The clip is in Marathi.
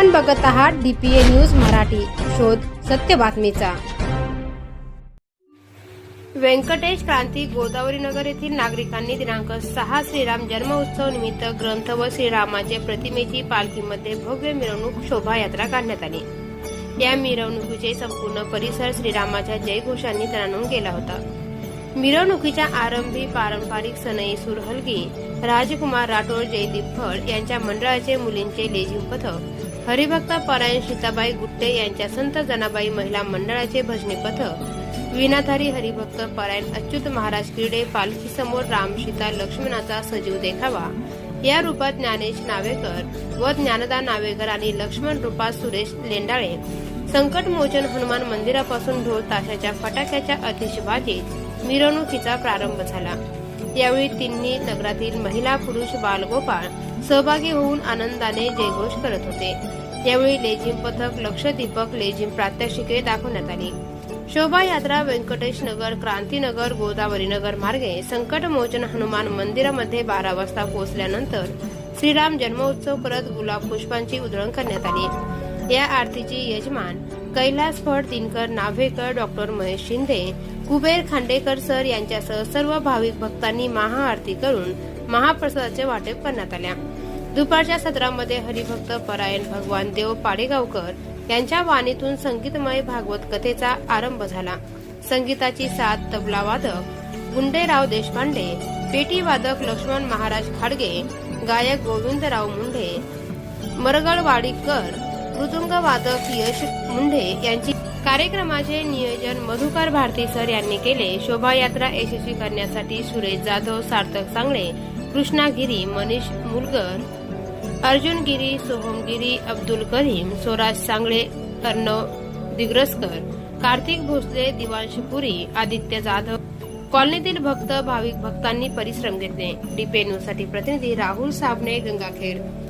आपण बघत आहात डीपीए न्यूज मराठी. शोध सत्य बातमीचा. व्यंकटेश क्रांती गोदावरी नगर येथील नागरिकांनी दिनांक सहा श्रीराम जन्मोत्सव निमित्त ग्रंथ व श्रीरामाच्या प्रतिमेची पालखीमध्ये भव्य मिरवणूक शोभायात्रा काढण्यात आली. या मिरवणुकीचे संपूर्ण परिसर श्रीरामाच्या जयघोषांनी तराणून गेला होता. मिरवणुकीच्या आरंभी पारंपरिक सनई सुरहलगी राजकुमार राठोड जयदीप फड यांच्या मंडळाचे मुलींचे लेझिम पथक हरिभक्त परायण सीताबाई गुट्टे यांच्या संत जनाबाई महिला मंडळाचे भजनी पथक विनाधारी हरिभक्त परायण अच्युत महाराज क्रीडे पालखी समोर राम सीता लक्ष्मणाचा सजीव देखावा. या रूपात ज्ञानेश नावेकर व ज्ञानदा नावेकर आणि लक्ष्मण रूपात सुरेश लेंडाळे संकटमोचन हनुमान मंदिरापासून ढोल ताशाच्या फटाक्याच्या अतिशबाजीत मिरवणुकीचा प्रारंभ झाला. यावेळी तिन्ही नगरातील महिला पुरुष बालगोपाळ सहभागी होऊन आनंदाने जयघोष करत होते. यावेळी लेझिम पथक लक्षदीपक लेझिम प्रात्यक्षिके दाखवण्यात आली. शोभायात्रा व्यंकटेश नगर क्रांतीनगर गोदावरी नगर मार्गे संकटमोचन हनुमान मंदिरामध्ये बारा वाजता पोहोचल्यानंतर श्रीराम जन्मोत्सव करत गुलाब पुष्पांची उधळण करण्यात आली. या आरतीची यजमान कैलास फड दिनकर नाभेकर डॉक्टर महेश शिंदे कुबेर खांडेकर सर यांच्यासह सर्व भाविक भक्तांनी महाआरती करून महाप्रसादाचे वाटप करण्यात आल्या. दुपारच्या सत्रामध्ये हरिभक्त परायण भगवान देव पाडेगावकर यांच्या वाणीतून संगीतमय भागवत कथेचा आरंभ झाला. संगीताची साथ तबला वादक गुंडेराव देशपांडे पेटी वादक लक्ष्मण महाराज खाडगे गायक गोविंदराव मुंढे मरगळवाडीकर मृदुंग वादक यश मुंढे यांची कार्यक्रमाचे नियोजन मधुकर भारती सर यांनी केले. शोभायात्रा यशस्वी करण्यासाठी सुरेश जाधव सार्थक सांगळे कृष्णा गिरी मनीष मुलगर अर्जुन गिरी सोहम गिरी अब्दुल करीम स्वराज सांगळे अर्णव दिग्रसकर कार्तिक भोसले दिवांश पुरी आदित्य जाधव कॉलनीतील भक्त भाविक भक्तांनी परिश्रम घेतले. डीपे प्रतिनिधी राहुल साबणे गंगाखेड.